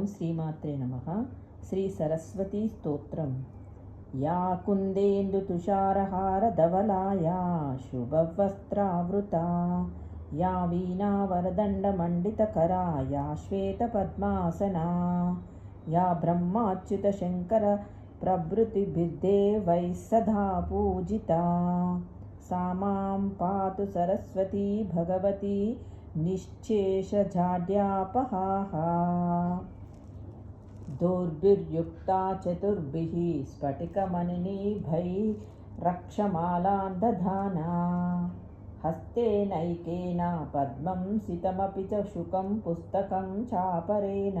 ॐ श्रीमात्रे नमः। श्रीसरस्वतीस्तोत्रं या कुन्देन्दुतुषारहारधवलाया शुभवस्त्रावृता। या वीणावरदण्डमण्डितकरा या श्वेतपद्मासना। या ब्रह्माच्युतशङ्करप्रभृतिभिर्देवैः सदा पूजिता। सा मां पातु सरस्वती भगवती निश्चेषजाड्यापहाः दुर्भिर्युक्ता चतुर्भिः स्फटिकमणिनिभैरक्षमालां दधाना हस्तेनैकेन पद्मं सितमपि च शुकं पुस्तकं चापरेण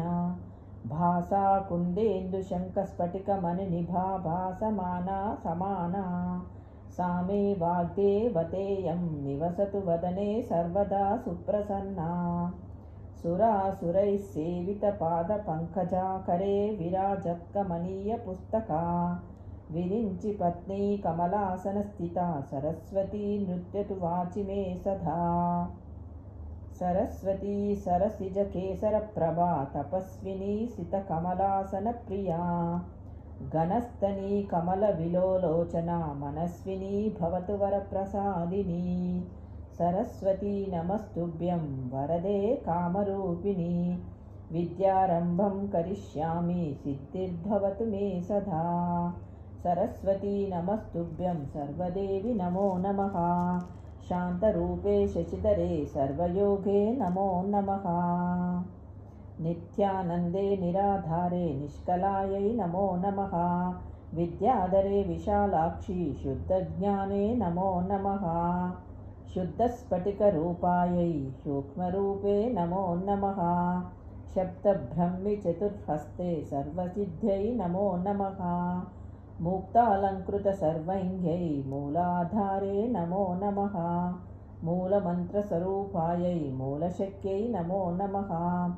भासा कुन्देन्दुशङ्खस्फटिकमणिनिभा भासमाना समाना सा मे वाग्देवतेयं निवसतु वदने सर्वदा सुप्रसन्ना सुरासुरैः सेवितपादपङ्कजाकरे विराजत्कमनीयपुस्तका विरिञ्चि पत्नी कमलासनस्थिता सरस्वती नृत्यतु वाचि मे सदा सरस्वती सरसिजकेसरप्रभा तपस्विनी सितकमलासनप्रिया घनस्तनी कमलविलोलोचना मनस्विनी भवतु वरप्रसादिनी सरस्वती नमस्तुभ्यं वरदे कामरूपिणी। विद्यारम्भं करिष्यामि सिद्धिर्भवतु मे सदा। सरस्वती नमस्तुभ्यं सर्वदेवि नमो नमः। शान्तरूपे शशिधरे सर्वयोगे नमो नमः। नित्यानन्दे निराधारे निष्कलायै नमो नमः। विद्याधरे विशालाक्षि शुद्धज्ञाने नमो नमः शुद्धस्फटिकरूपायै सूक्ष्मरूपे नमो नमः। शब्दब्रह्मिचतुर्हस्ते सर्वसिद्ध्यै नमो नमः। मुक्तालङ्कृतसर्वैङ्घ्यै मूलाधारे नमो नमः। मूलमन्त्रस्वरूपायै मूलशक्यै नमो नमः।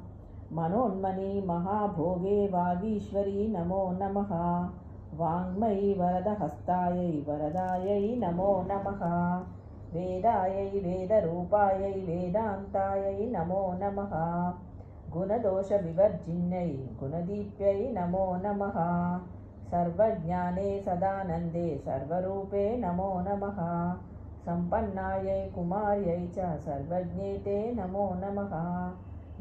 मनोन्मनि महाभोगे वागीश्वरी नमो नमः। वाङ्मयि वरदहस्तायै वरदायै नमो नमः वेदायै वेदरूपायै वेदान्तायै नमो नमः। गुणदोषविवर्जिन्यै गुणदीप्यै नमो नमः। सर्वज्ञाने सदानन्दे सर्वरूपे नमो नमः। सम्पन्नायै कुमार्यै च सर्वज्ञेते नमो नमः।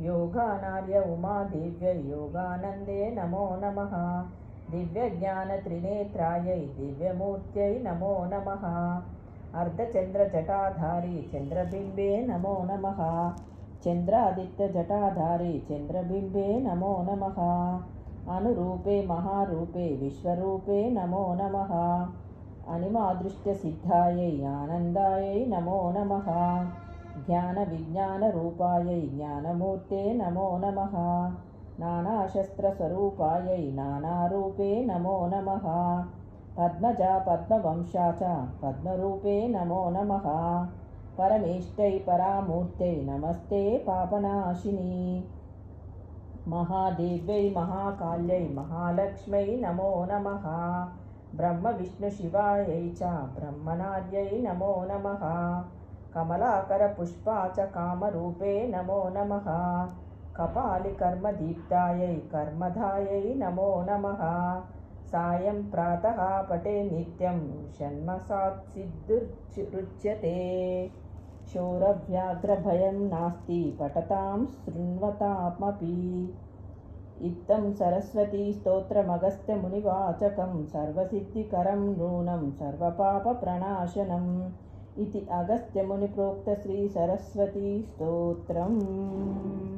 योगानार्य उमादेव्यै योगानन्दे नमो नमः। दिव्यज्ञानत्रिनेत्रायै दिव्यमूर्त्यै नमो नमः अर्धचन्द्रजटाधारी चन्द्रबिम्बे नमो नमः। चन्द्रादित्यजटाधारी चन्द्रबिम्बे नमो नमः। अनुरूपे महारूपे विश्वरूपे नमो नमः। अनिमादृष्ट्यसिद्धायै आनन्दायै नमो नमः। ज्ञानविज्ञानरूपायै ज्ञानमूर्ते नमो नमः। नानाशस्त्रस्वरूपायै नानारूपे नमो नमः पद्मजा पद्मवंशा च पद्मरूपे नमो नमः। परमेष्टै परामूर्त्यै नमस्ते पापनाशिनी। महादेव्यै महाकाल्यै महालक्ष्मै नमो नमः। ब्रह्मविष्णुशिवायै च ब्रह्मणाद्यै नमो नमः। कमलाकरपुष्पा च कामरूपे नमो नमः। कपालिकर्मदीप्तायै कर्मधायै नमो नमः सायं प्रातः पटे नित्यं षण्मसात्सिद्धुरुच्यते। शौरव्याघ्रभयं नास्ति पठतां शृण्वतामपि। इत्थं सरस्वतीस्तोत्रमगस्त्यमुनिवाचकं सर्वसिद्धिकरं नूनं सर्वपापप्रणाशनम् इति अगस्त्यमुनिप्रोक्तश्रीसरस्वतीस्तोत्रम्